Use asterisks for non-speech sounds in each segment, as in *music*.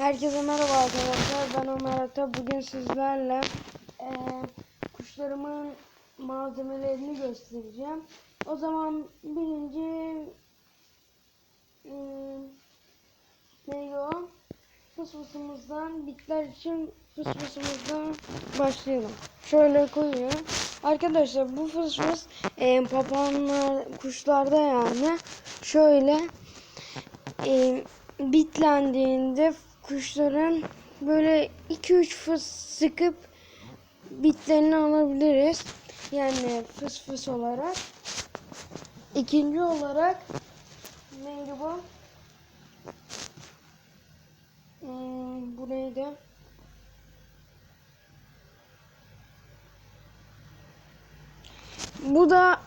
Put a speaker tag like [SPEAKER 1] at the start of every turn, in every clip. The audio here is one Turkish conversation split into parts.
[SPEAKER 1] Herkese merhaba arkadaşlar. Ben Ömer Ata. Bugün sizlerle eee, kuşlarımın malzemelerini göstereceğim. O zaman birinci ım, neydi o? Fısfısımızdan, bitler için fısfısımızdan başlayalım. Şöyle koyuyorum. Arkadaşlar bu fısfıs eee papağanlar, kuşlarda yani şöyle e, bitlendiğinde kuşların böyle 2-3 fıs sıkıp bitlerini alabiliriz. Yani fıs fıs olarak. İkinci olarak neydi bu? Hmm, bu neydi? Bu da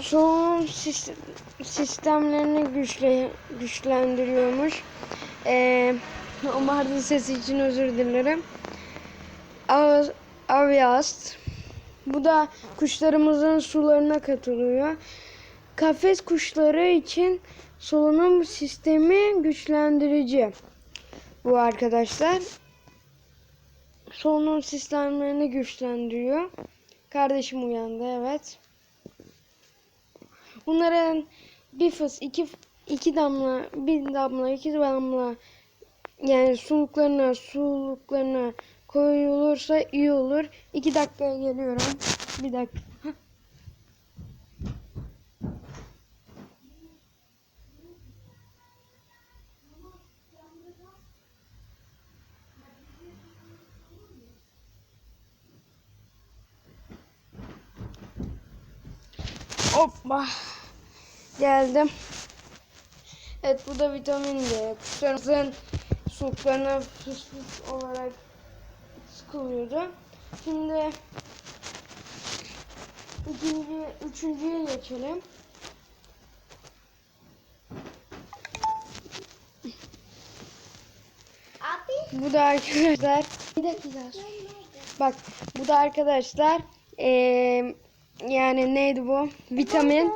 [SPEAKER 1] solunum sis- sistemlerini güçle güçlendiriyormuş. Ee, Umar'ın sesi için özür dilerim. Av- Aviast. Bu da kuşlarımızın sularına katılıyor. Kafes kuşları için solunum sistemi güçlendirici. Bu arkadaşlar. Solunum sistemlerini güçlendiriyor. Kardeşim uyandı evet. Bunların bir fıs, iki, iki damla, bir damla, iki damla yani suluklarına, suluklarına koyulursa iyi olur. İki dakikaya geliyorum. Bir dakika. Hoppa. Geldim. Evet bu da vitamin D. Kuşlarımızın suluklarına fıs fıs olarak sıkılıyordu. Şimdi ikinci, üçüncüye geçelim.
[SPEAKER 2] Abi.
[SPEAKER 1] Bu da arkadaşlar bir dakika. Bak bu da arkadaşlar eee, yani neydi bu? Vitamin.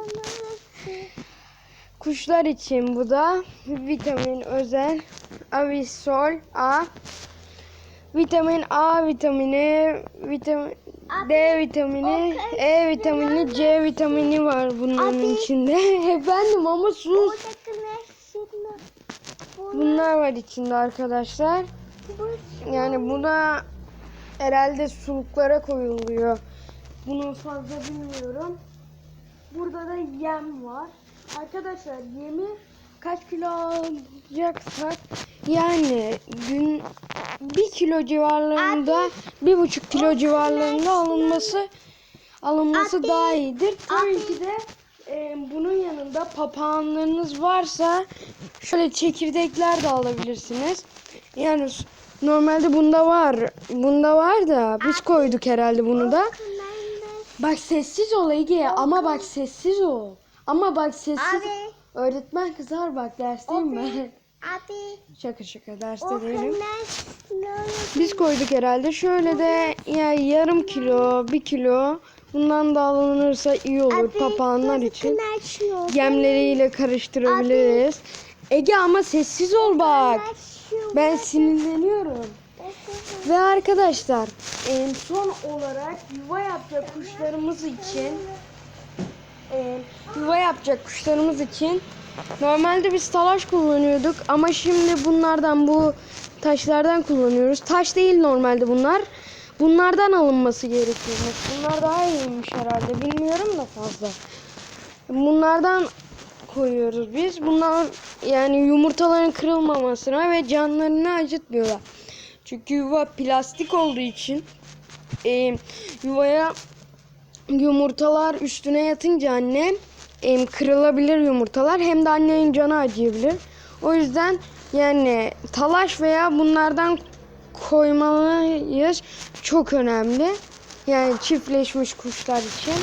[SPEAKER 1] Kuşlar için bu da vitamin özel avisol A. Vitamin A vitamini, vitamin D vitamini, E vitamini, C vitamini var bunların
[SPEAKER 2] Abi.
[SPEAKER 1] içinde. *laughs* Efendim ama sus. Bunlar var içinde arkadaşlar. Yani bu da herhalde suluklara koyuluyor. Bunu fazla bilmiyorum. Burada da yem var. Arkadaşlar yemi kaç kilo alacaksak yani gün bir kilo civarlarında bir buçuk kilo civarlarında alınması alınması
[SPEAKER 2] Abi.
[SPEAKER 1] daha iyidir. Tabii
[SPEAKER 2] Abi.
[SPEAKER 1] ki de e, bunun yanında papağanlarınız varsa şöyle çekirdekler de alabilirsiniz. Yani normalde bunda var. Bunda var da biz koyduk herhalde bunu da. Bak sessiz ol Ege ama bak sessiz ol. Ama bak sessiz.
[SPEAKER 2] Abi.
[SPEAKER 1] Öğretmen kızar bak dersteyim ben.
[SPEAKER 2] Abi.
[SPEAKER 1] Şaka şaka derste değilim. Biz koyduk herhalde. Şöyle de yani yarım kilo, bir kilo bundan da alınırsa iyi olur papağanlar için. Gemleriyle karıştırabiliriz. Ege ama sessiz ol bak. Ben sinirleniyorum. Ve arkadaşlar e, son olarak yuva yapacak kuşlarımız için e, yuva yapacak kuşlarımız için normalde biz talaş kullanıyorduk ama şimdi bunlardan bu taşlardan kullanıyoruz. Taş değil normalde bunlar. Bunlardan alınması gerekiyormuş. Bunlar daha iyiymiş herhalde. Bilmiyorum da fazla. Bunlardan koyuyoruz biz. Bunlar yani yumurtaların kırılmamasına ve canlarını acıtmıyorlar. Çünkü yuva plastik olduğu için e, yuvaya yumurtalar üstüne yatınca anne em, kırılabilir yumurtalar hem de annenin canı acıyabilir. O yüzden yani talaş veya bunlardan koymalıyız. Çok önemli. Yani çiftleşmiş kuşlar için.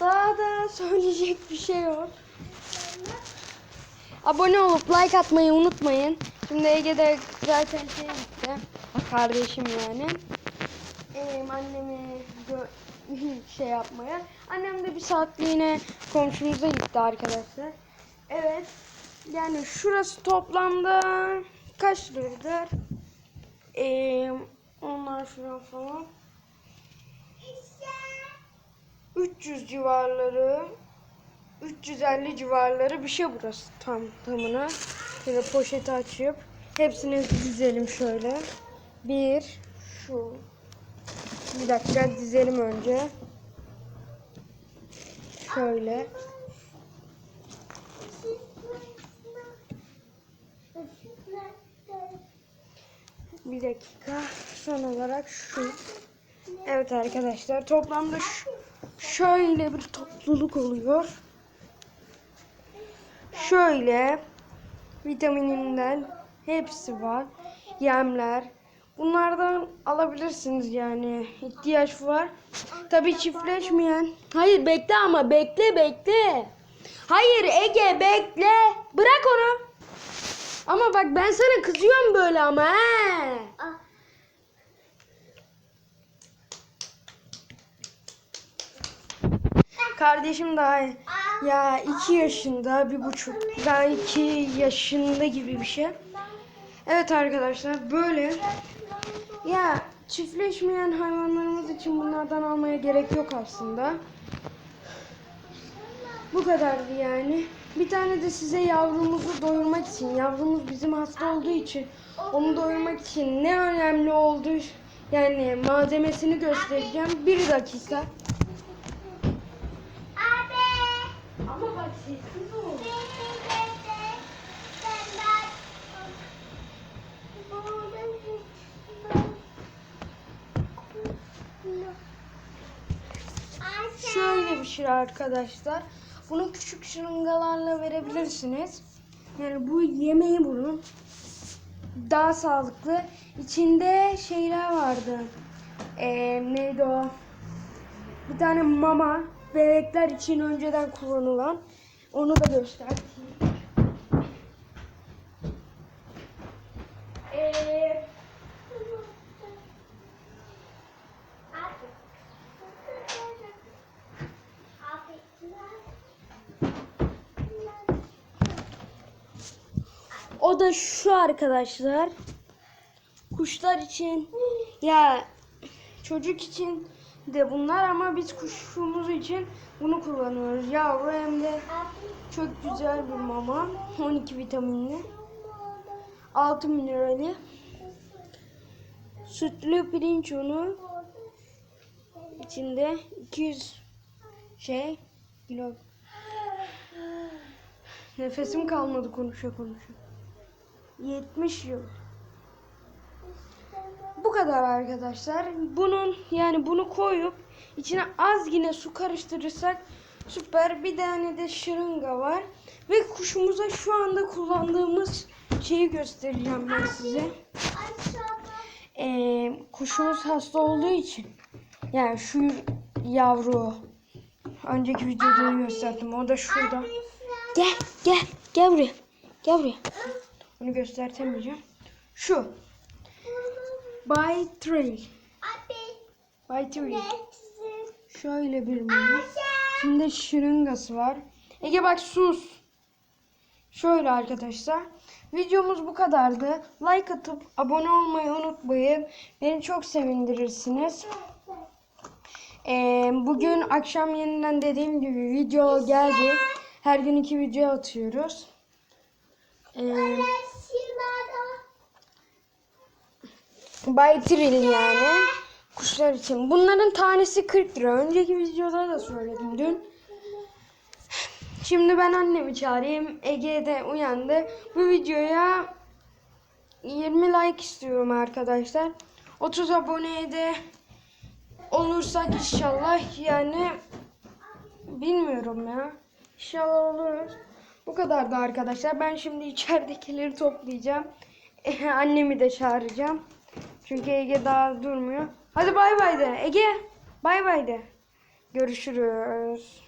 [SPEAKER 1] Daha da söyleyecek bir şey yok. Abone olup like atmayı unutmayın. Şimdi Ege'de zaten şey gitti. Kardeşim yani. Ee, annemi *laughs* şey yapmaya. Annem de bir saatliğine komşumuza gitti arkadaşlar. Evet. Yani şurası toplamda kaç liradır? Ee, onlar şuna falan. 300 civarları 350 civarları bir şey burası tam tamına. Şöyle poşeti açıp hepsini dizelim şöyle. Bir şu bir dakika dizelim önce. Şöyle. Bir dakika. Son olarak şu. Evet arkadaşlar toplamda şöyle bir topluluk oluyor. Şöyle vitamininden hepsi var. Yemler. Bunlardan alabilirsiniz yani. ihtiyaç var. Tabii çiftleşmeyen. Hayır bekle ama bekle bekle. Hayır Ege bekle. Bırak onu. Ama bak ben sana kızıyorum böyle ama he. Kardeşim daha ya iki yaşında bir buçuk daha iki yaşında gibi bir şey. Evet arkadaşlar böyle ya çiftleşmeyen hayvanlarımız için bunlardan almaya gerek yok aslında. Bu kadardı yani. Bir tane de size yavrumuzu doyurmak için, yavrumuz bizim hasta olduğu için, onu doyurmak için ne önemli olduğu yani malzemesini göstereceğim. Bir dakika.
[SPEAKER 2] Abi.
[SPEAKER 1] Ama bak sessiz ol. Şey arkadaşlar. Bunu küçük şırıngalarla verebilirsiniz. Yani bu yemeği bunun. Daha sağlıklı. İçinde şeyler vardı. Ee, neydi o? Bir tane mama. Bebekler için önceden kullanılan. Onu da göstereyim. O da şu arkadaşlar. Kuşlar için ya çocuk için de bunlar ama biz kuşumuz için bunu kullanıyoruz. Yavru hem de çok güzel bir mama. 12 vitaminli. 6 minerali. Sütlü pirinç unu. içinde 200 şey kilo. Nefesim kalmadı konuşa konuşa. 70 yıl. Bu kadar arkadaşlar. Bunun yani bunu koyup içine az yine su karıştırırsak süper. Bir tane de şırınga var. Ve kuşumuza şu anda kullandığımız şeyi göstereceğim ben size. Ee, kuşumuz hasta olduğu için yani şu yavru önceki videoda gösterdim. O da şurada. Gel gel gel buraya. Gel buraya. Onu göstertemeyeceğim. Şu. By Trail. By Trail. Şöyle bir mama. Şimdi şırıngası var. Ege bak sus. Şöyle arkadaşlar. Videomuz bu kadardı. Like atıp abone olmayı unutmayın. Beni çok sevindirirsiniz. Ee, bugün akşam yeniden dediğim gibi video geldi. Her gün iki video atıyoruz. Ee, Bay Trill yani. Kuşlar için. Bunların tanesi 40 lira. Önceki videoda da söyledim dün. Şimdi ben annemi çağırayım. Ege de uyandı. Bu videoya 20 like istiyorum arkadaşlar. 30 aboneye de olursak inşallah yani bilmiyorum ya. İnşallah oluruz. Bu kadar da arkadaşlar. Ben şimdi içeridekileri toplayacağım. *laughs* Annemi de çağıracağım. Çünkü Ege daha durmuyor. Hadi bay bay de. Ege bay bay de. Görüşürüz.